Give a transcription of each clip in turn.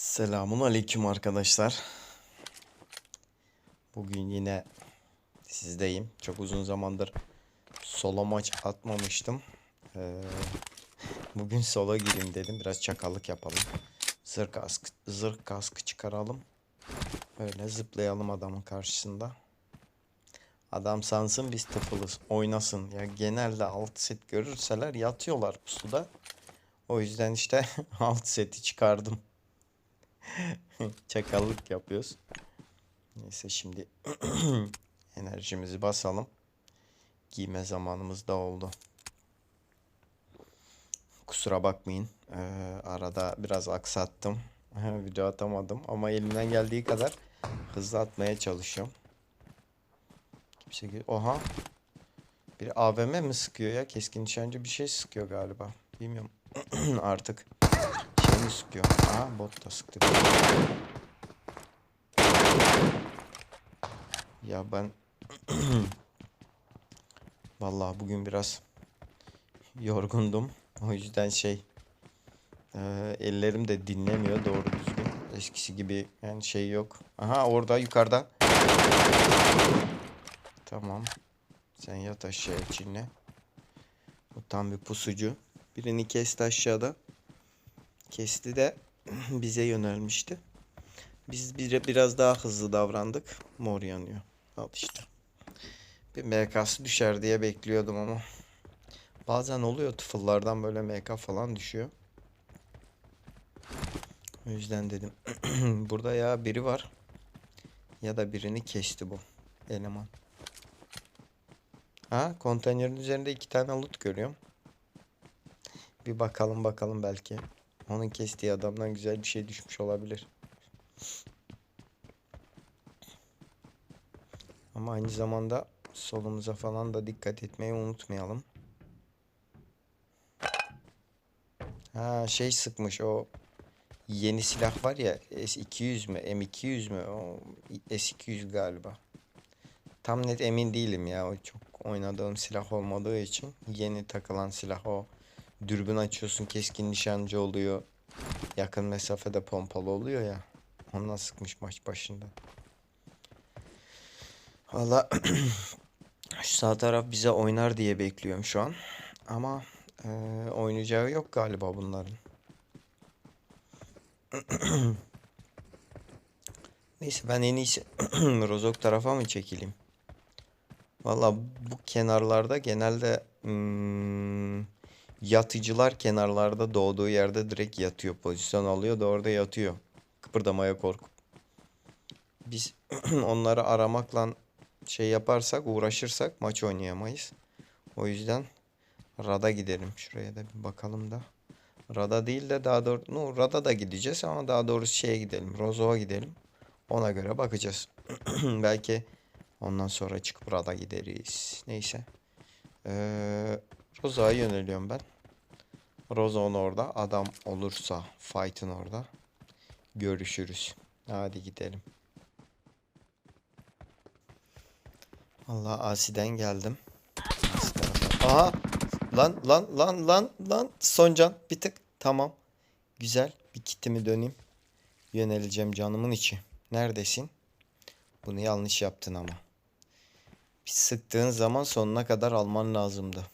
Selamun aleyküm arkadaşlar. Bugün yine sizdeyim. Çok uzun zamandır solo maç atmamıştım. Ee, bugün solo gireyim dedim. Biraz çakallık yapalım. Zırh kask, zırh kaskı çıkaralım. Öyle zıplayalım adamın karşısında. Adam sansın biz tıfılız. Oynasın. Ya genelde alt set görürseler yatıyorlar pusuda. O yüzden işte alt seti çıkardım. Çakallık yapıyoruz. Neyse şimdi enerjimizi basalım. Giyme zamanımız da oldu. Kusura bakmayın. Ee, arada biraz aksattım. Video atamadım ama elimden geldiği kadar hızlı atmaya çalışıyorum. Kimse gö- Oha. Bir AVM mi sıkıyor ya? Keskin nişancı bir şey sıkıyor galiba. Bilmiyorum. Artık mi sıkıyor? Aa bot da sıktı. Ya ben vallahi bugün biraz yorgundum. O yüzden şey eee, ellerim de dinlemiyor doğru düzgün. Eskisi gibi yani şey yok. Aha orada yukarıda. Tamam. Sen yat aşağıya Çin'le. Bu tam bir pusucu. Birini kesti aşağıda. Kesti de bize yönelmişti. Biz bir, biraz daha hızlı davrandık. Mor yanıyor. Al işte. Bir MK'sı düşer diye bekliyordum ama. Bazen oluyor tıfıllardan böyle MK falan düşüyor. O yüzden dedim. Burada ya biri var. Ya da birini kesti bu eleman. Ha konteynerin üzerinde iki tane loot görüyorum. Bir bakalım bakalım belki. Onun kestiği adamdan güzel bir şey düşmüş olabilir. Ama aynı zamanda solumuza falan da dikkat etmeyi unutmayalım. Ha şey sıkmış o yeni silah var ya S200 mü M200 mü o S200 galiba. Tam net emin değilim ya o çok oynadığım silah olmadığı için yeni takılan silah o. Dürbün açıyorsun keskin nişancı oluyor. Yakın mesafede pompalı oluyor ya. Ondan sıkmış maç başında. Valla şu sağ taraf bize oynar diye bekliyorum şu an. Ama eee, oynayacağı yok galiba bunların. Neyse ben en iyisi Rozok tarafa mı çekileyim? Valla bu kenarlarda genelde hmm, yatıcılar kenarlarda doğduğu yerde direkt yatıyor. Pozisyon alıyor da orada yatıyor. Kıpırdamaya korkup. Biz onları aramakla şey yaparsak, uğraşırsak maç oynayamayız. O yüzden Rada gidelim. Şuraya da bir bakalım da. Rada değil de daha doğru no, Rada da gideceğiz ama daha doğrusu şeye gidelim. Rozo'ya gidelim. Ona göre bakacağız. Belki ondan sonra çıkıp Rada gideriz. Neyse. Ee, Rozo'ya yöneliyorum ben. Rozon orada. Adam olursa fight'ın orada. Görüşürüz. Hadi gidelim. Allah Asi'den geldim. Aha! Lan lan lan lan lan son can bir tık tamam güzel bir kitimi döneyim yöneleceğim canımın içi neredesin bunu yanlış yaptın ama bir sıktığın zaman sonuna kadar alman lazımdı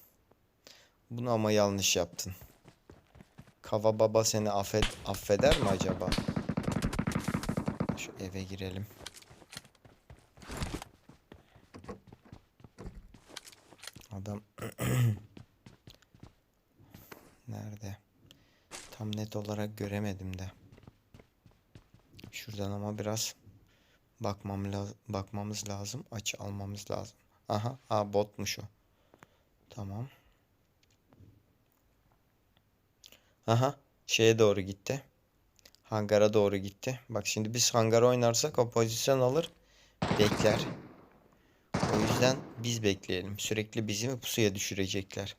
bunu ama yanlış yaptın Kava baba seni affet affeder mi acaba şu eve girelim adam Nerede? Tam net olarak göremedim de. Şuradan ama biraz bakmam laz bakmamız lazım. Açı almamız lazım. Aha, ha botmuş o. Tamam. Aha, şeye doğru gitti. Hangara doğru gitti. Bak şimdi biz hangara oynarsak o pozisyon alır. Bekler. O yüzden biz bekleyelim. Sürekli bizi pusuya düşürecekler?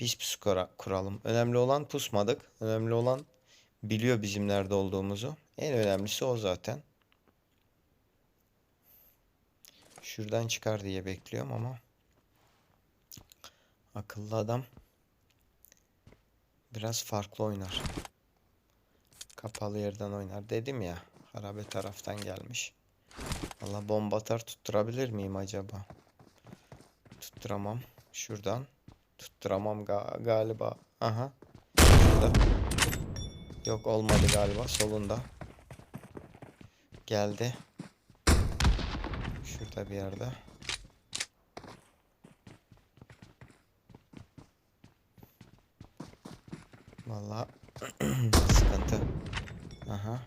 Biz pusu kura- kuralım. Önemli olan pusmadık. Önemli olan biliyor bizim nerede olduğumuzu. En önemlisi o zaten. Şuradan çıkar diye bekliyorum ama akıllı adam biraz farklı oynar. Kapalı yerden oynar dedim ya. Harabe taraftan gelmiş. Valla bomba atar tutturabilir miyim acaba? Tutturamam. Şuradan. Tutturamam ga- galiba. Aha. Şurada. Yok olmadı galiba. Solunda. Geldi. Şurada bir yerde. Valla sıkıntı. Aha.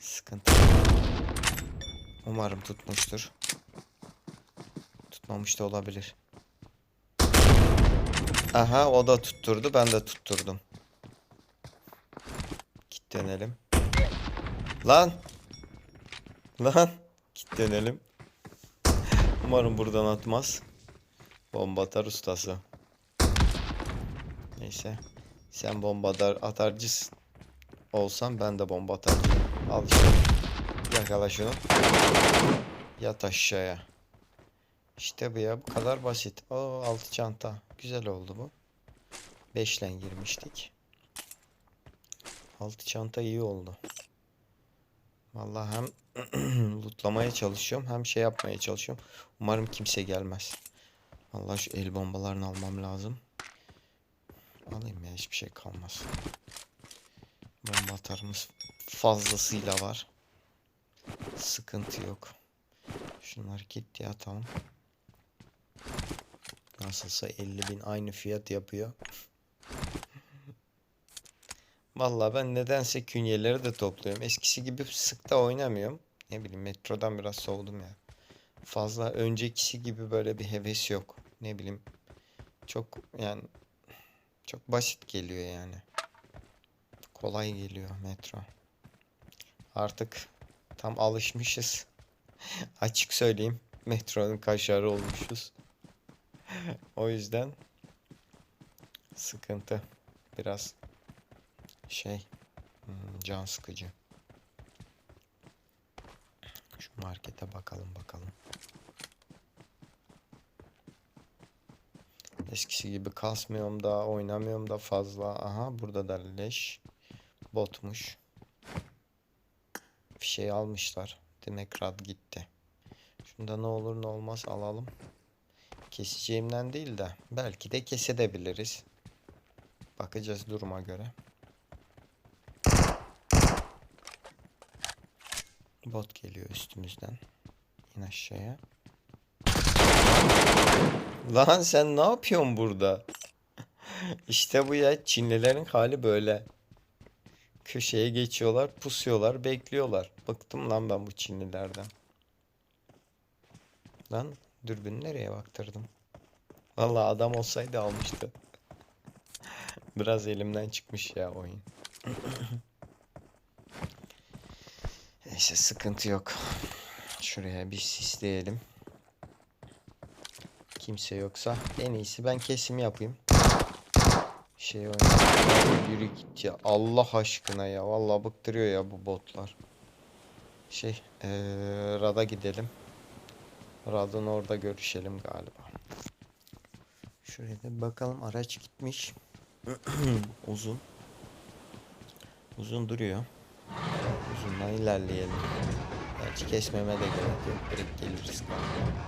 Sıkıntı. Umarım tutmuştur. Tutmamış da olabilir. Aha o da tutturdu ben de tutturdum. Git dönelim. Lan. Lan. Git dönelim. Umarım buradan atmaz. Bomba atar ustası. Neyse. Sen bomba atar, atarcısın. Olsan ben de bomba atarcıyım. Al şunu. Yakala şunu. Yat aşağıya. İşte bu ya. Bu kadar basit. O altı çanta. Güzel oldu bu. Beşle girmiştik. Altı çanta iyi oldu. Vallahi hem lootlamaya çalışıyorum hem şey yapmaya çalışıyorum. Umarım kimse gelmez. Vallahi şu el bombalarını almam lazım. Alayım ya hiçbir şey kalmaz. Bomba atarımız fazlasıyla var. Sıkıntı yok. Şunları gitti atalım. Nasılsa 50 bin aynı fiyat yapıyor. Vallahi ben nedense künyeleri de topluyorum. Eskisi gibi sık da oynamıyorum. Ne bileyim metrodan biraz soğudum ya. Fazla öncekisi gibi böyle bir heves yok. Ne bileyim çok yani çok basit geliyor yani. Kolay geliyor metro. Artık tam alışmışız. Açık söyleyeyim. Metronun kaşarı olmuşuz. o yüzden sıkıntı. Biraz şey hmm, can sıkıcı. Şu markete bakalım bakalım. Eskisi gibi kasmıyorum da oynamıyorum da fazla. Aha burada da leş. Botmuş. Fişeği almışlar. Demek rad gitti. Şunda ne olur ne olmaz alalım. Keseceğimden değil de belki de kesebiliriz. Bakacağız duruma göre. Bot geliyor üstümüzden. İn aşağıya. Lan sen ne yapıyorsun burada? İşte bu ya Çinlilerin hali böyle. Köşeye geçiyorlar, pusuyorlar, bekliyorlar. Bıktım lan ben bu Çinlilerden. Lan dürbünü nereye baktırdım? Vallahi adam olsaydı almıştı. Biraz elimden çıkmış ya oyun. Neyse sıkıntı yok. Şuraya bir sisleyelim. Kimse yoksa en iyisi ben kesim yapayım. Şey oynayayım. Yürü git ya. Allah aşkına ya. Vallahi bıktırıyor ya bu botlar. Şey, eee Rad'a gidelim. Rad'ın orada görüşelim galiba. Şuraya da bakalım araç gitmiş. Uzun. Uzun duruyor. Uzundan ilerleyelim. Gerçi kesmeme de gerek yok. Direkt geliriz galiba.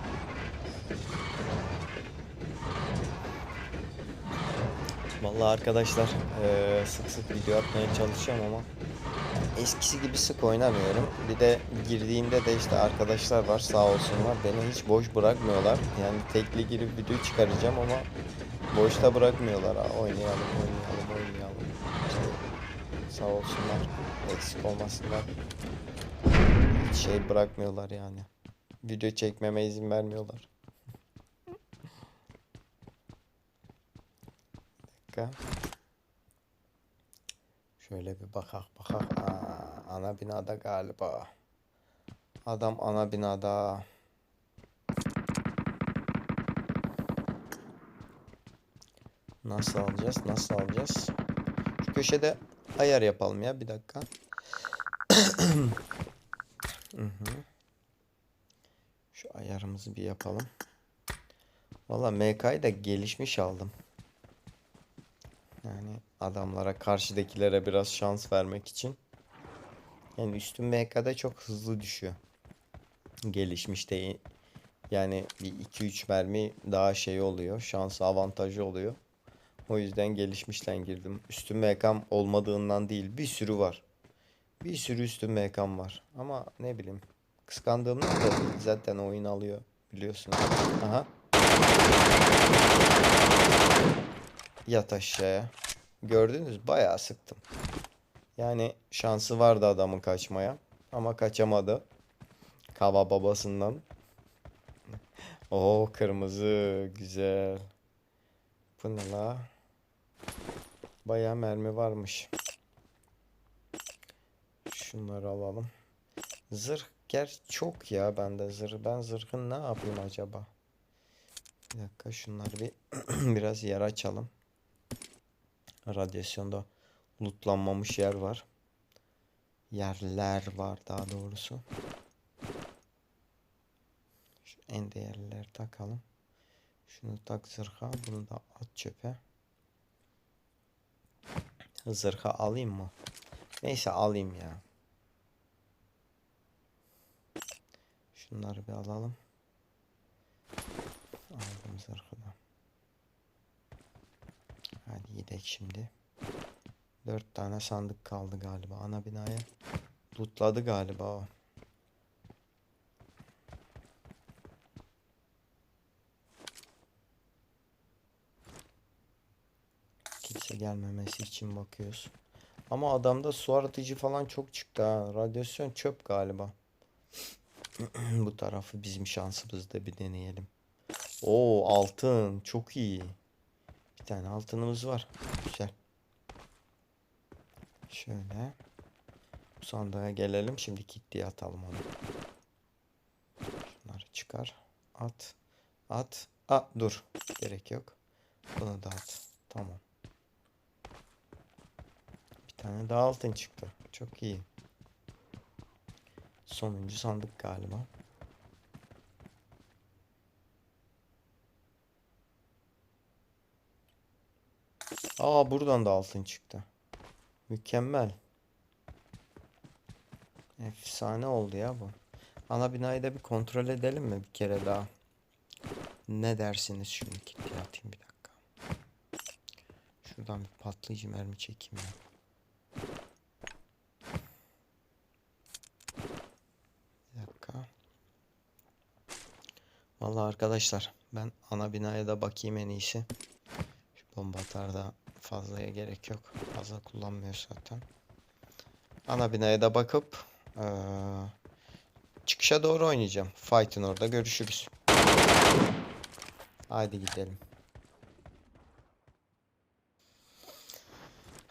Vallahi arkadaşlar eee, sık sık video atmaya çalışıyorum ama eskisi gibi sık oynamıyorum. Bir de girdiğimde de işte arkadaşlar var sağ olsunlar beni hiç boş bırakmıyorlar. Yani tekli girip video çıkaracağım ama boşta bırakmıyorlar. Oynayalım, oynayalım, oynayalım. İşte sağ olsunlar, eksik olmasınlar. Hiç şey bırakmıyorlar yani. Video çekmeme izin vermiyorlar. Dakika. Şöyle bir bakak bakak. Aa, ana binada galiba. Adam ana binada. Nasıl alacağız? Nasıl alacağız? Şu köşede ayar yapalım ya bir dakika. Şu ayarımızı bir yapalım. Valla MK'yı da gelişmiş aldım. Yani Adamlara karşıdakilere biraz şans vermek için. Yani üstün MK'da çok hızlı düşüyor. Gelişmiş değil. Yani bir 2-3 mermi daha şey oluyor. Şans avantajı oluyor. O yüzden gelişmişten girdim. Üstün MK'm olmadığından değil. Bir sürü var. Bir sürü üstün MK'm var. Ama ne bileyim. Kıskandığımdan da. Zaten oyun alıyor. Biliyorsunuz. Aha. Yat aşağıya. Gördünüz bayağı sıktım. Yani şansı vardı adamın kaçmaya. Ama kaçamadı. Kava babasından. Oo kırmızı güzel. Bu ne la? Bayağı mermi varmış. Şunları alalım. Zırh ger çok ya bende zırh. Ben zırhın ne yapayım acaba? Bir dakika şunları bir biraz yer açalım. Radyasyonda lootlanmamış yer var. Yerler var daha doğrusu. Şu en değerlileri takalım. Şunu tak zırha, bunu da at çöpe. Zırha alayım mı? Neyse alayım ya. Şunları bir alalım. Aldım zırhı da. Hadi gidelim şimdi. Dört tane sandık kaldı galiba. Ana binaya lootladı galiba o. Kimse gelmemesi için bakıyoruz. Ama adamda su arıtıcı falan çok çıktı ha. Radyasyon çöp galiba. Bu tarafı bizim şansımızda bir deneyelim. Oo altın çok iyi. Tane altınımız var. Güzel. Şöyle. Bu sandığa gelelim. Şimdi kilitliye atalım onu. Şunları çıkar. At. At. A dur. Gerek yok. Bunu da at. Tamam. Bir tane daha altın çıktı. Çok iyi. Sonuncu sandık galiba. Aa buradan da altın çıktı. Mükemmel. Efsane oldu ya bu. Ana binayı da bir kontrol edelim mi bir kere daha? Ne dersiniz şunu kilitli atayım bir dakika. Şuradan bir patlayıcı mermi çekeyim ya. Bir dakika. Vallahi arkadaşlar ben ana binaya da bakayım en iyisi. Şu bomba atarda fazlaya gerek yok. Fazla kullanmıyor zaten. Ana binaya da bakıp eee, çıkışa doğru oynayacağım. Fight'ın orada görüşürüz. Haydi gidelim.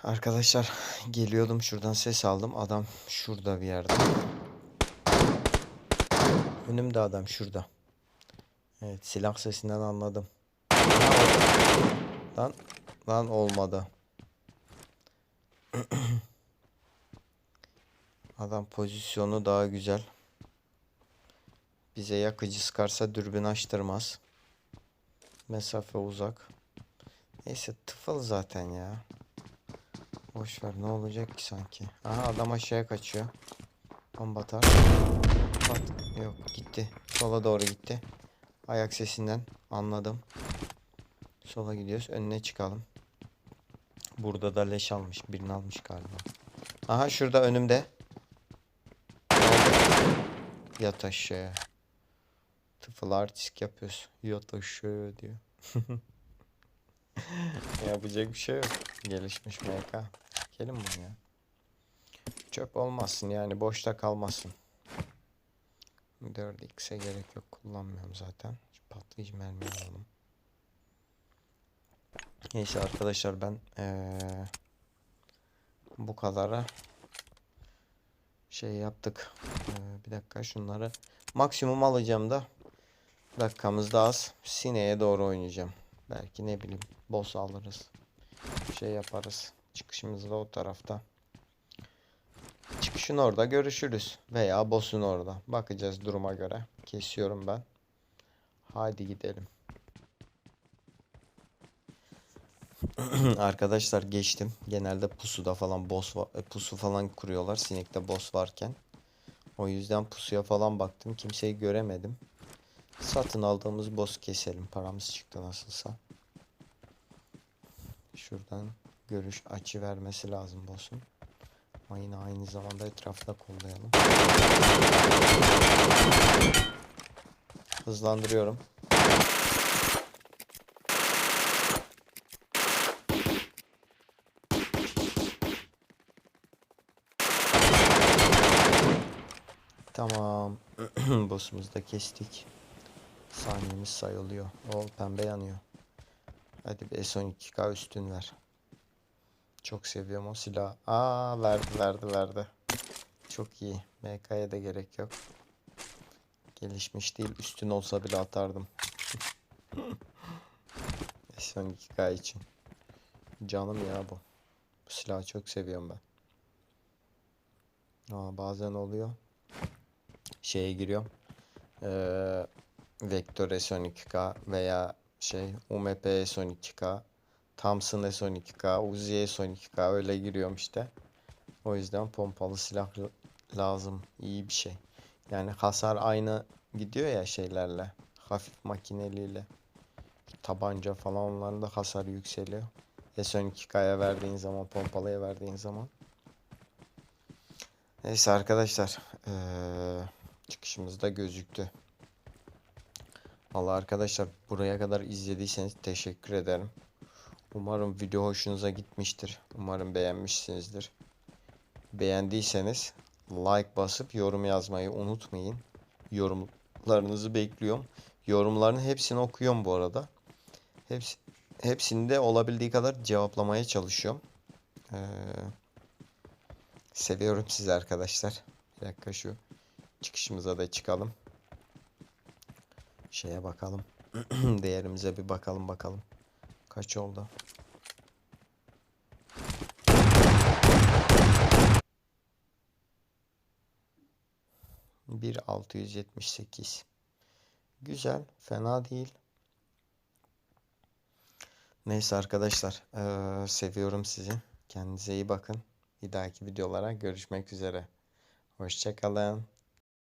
Arkadaşlar geliyordum şuradan ses aldım. Adam şurada bir yerde. Önümde adam şurada. Evet silah sesinden anladım. Lan lan olmadı. Adam pozisyonu daha güzel. Bize yakıcı sıkarsa dürbün açtırmaz. Mesafe uzak. Neyse tıfıl zaten ya. Boş ver ne olacak ki sanki. Aha adam aşağıya kaçıyor. Bomba atar. Pat. Yok gitti. Sola doğru gitti. Ayak sesinden anladım. Sola gidiyoruz. Önüne çıkalım. Burada da leş almış. Birini almış galiba. Aha şurada önümde. Yat aşağıya. Tıfıl artistik yapıyoruz. Yat aşağıya diyor. Yapacak bir şey yok. Gelişmiş MK. Gelin bunu ya. Çöp olmasın yani boşta kalmasın. 4x'e gerek yok kullanmıyorum zaten. Patlayıcı mermi alalım. Neyse arkadaşlar ben eee, bu kadara şey yaptık. Eee, bir dakika şunları maksimum alacağım da dakikamız da az. Sine'ye doğru oynayacağım. Belki ne bileyim boss alırız. Şey yaparız. Çıkışımız da o tarafta. Çıkışın orada görüşürüz. Veya boss'un orada. Bakacağız duruma göre. Kesiyorum ben. Haydi gidelim. Arkadaşlar geçtim. Genelde pusuda falan boss e, pusu falan kuruyorlar sinekte boss varken. O yüzden pusuya falan baktım. Kimseyi göremedim. Satın aldığımız boss keselim. Paramız çıktı nasılsa. Şuradan görüş açı vermesi lazım boss'un. Ama yine aynı zamanda etrafta kollayalım. Hızlandırıyorum. Tamam. Boss'umuzu da kestik. Saniyemiz sayılıyor. O pembe yanıyor. Hadi bir S12K üstün ver. Çok seviyorum o silahı. Aa verdi verdi verdi. Çok iyi. MK'ya da gerek yok. Gelişmiş değil. Üstün olsa bile atardım. S12K için. Canım ya bu. Bu silahı çok seviyorum ben. Aa, bazen oluyor. Şeye giriyorum. Ee, Vector S12K veya şey UMP S12K Thompson S12K Uzi S12K öyle giriyorum işte. O yüzden pompalı silah lazım. İyi bir şey. Yani hasar aynı gidiyor ya şeylerle. Hafif makineliyle. Tabanca falan onların da hasarı yükseliyor. S12K'ya verdiğin zaman, pompalıya verdiğin zaman. Neyse arkadaşlar. Eee çıkışımızda gözüktü. Valla arkadaşlar buraya kadar izlediyseniz teşekkür ederim. Umarım video hoşunuza gitmiştir. Umarım beğenmişsinizdir. Beğendiyseniz like basıp yorum yazmayı unutmayın. Yorumlarınızı bekliyorum. Yorumların hepsini okuyorum bu arada. Hepsi, hepsini de olabildiği kadar cevaplamaya çalışıyorum. Ee, seviyorum sizi arkadaşlar. Bir dakika şu çıkışımıza da çıkalım. Şeye bakalım. Değerimize bir bakalım bakalım. Kaç oldu? Bir altı yüz yetmiş sekiz. Güzel, fena değil. Neyse arkadaşlar, eee, seviyorum sizi. Kendinize iyi bakın. Bir dahaki videolara görüşmek üzere. Hoşçakalın.